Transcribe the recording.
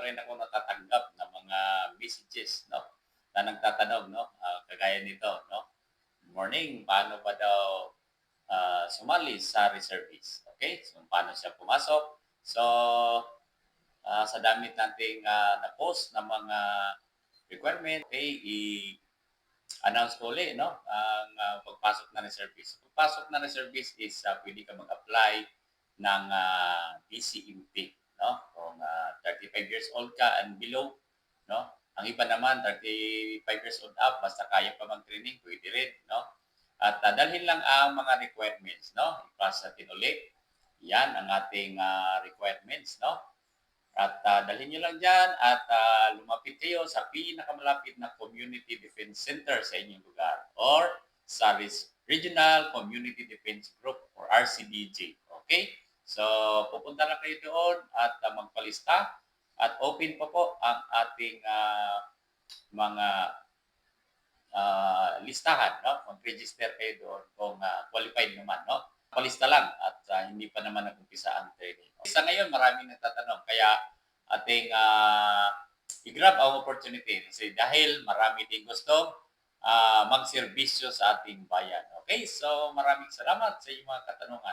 pa rin ako natatanggap ng mga messages, no? Na nagtatanong, no? Ah, kagaya nito, no? Morning, paano ba daw ah, sumali sa reservice? Okay? So, paano siya pumasok? So, ah, sa damit nating ah, na-post ng mga requirement, okay, i-announce ko ulit, no? Ang ah, pagpasok na reservice. Pagpasok na reservice is ah, pwede ka mag-apply ng ah, DCMP, no? Kung ah, 35 years old ka and below, no? Ang iba naman 35 years old up basta kaya pa mag-training, pwede rin, no? At ah, dalhin lang ang mga requirements, no? I-pass natin ulit. Yan ang ating ah, requirements, no? At ah, dalhin nyo lang dyan at ah, lumapit kayo sa pinakamalapit na Community Defense Center sa inyong lugar or sa Regional Community Defense Group or RCDG. Okay? So, pupunta lang kayo doon at ah, magpalista at open pa po ang ating ah, mga ah, listahan, no? Mag-register kayo doon kung ah, qualified naman, no? Palista lang at ah, hindi pa naman nag-umpisa ang training. Sa ngayon, maraming nagtatanong kaya ating ah, i-grab ang opportunity kasi dahil marami din gustong ah, magserbisyo sa ating bayan. Okay? So, maraming salamat sa inyong mga katanungan.